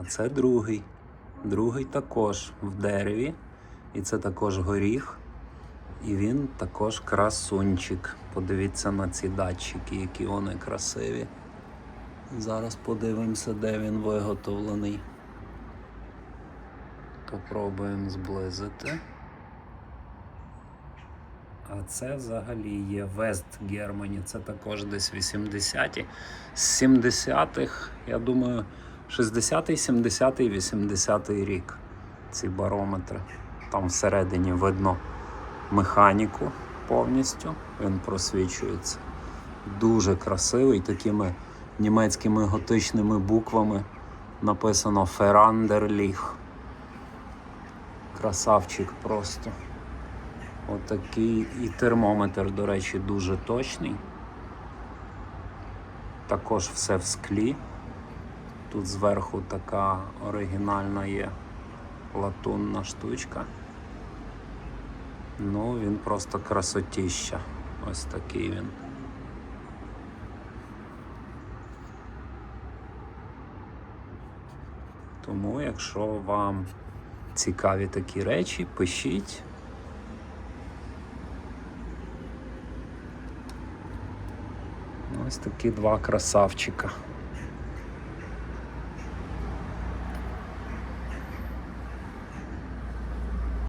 А це другий. Другий також в дереві. І це також горіх. І він також красунчик. Подивіться на ці датчики, які вони красиві. Зараз подивимося, де він виготовлений. Попробуємо зблизити. А це взагалі є Вест Германі. Це також десь 80-ті. З 70-х, я думаю, 60-й, 70-й, 80-й рік. Ці барометри. Там всередині видно механіку повністю. Він просвічується. Дуже красивий, такими німецькими готичними буквами написано Ферандерліх. Красавчик просто. Отакий і термометр, до речі, дуже точний. Також все в склі. Тут зверху така оригінальна є латунна штучка. Ну, він просто красотіща. Ось такий він. Тому, якщо вам цікаві такі речі, пишіть. Ось такі два красавчика.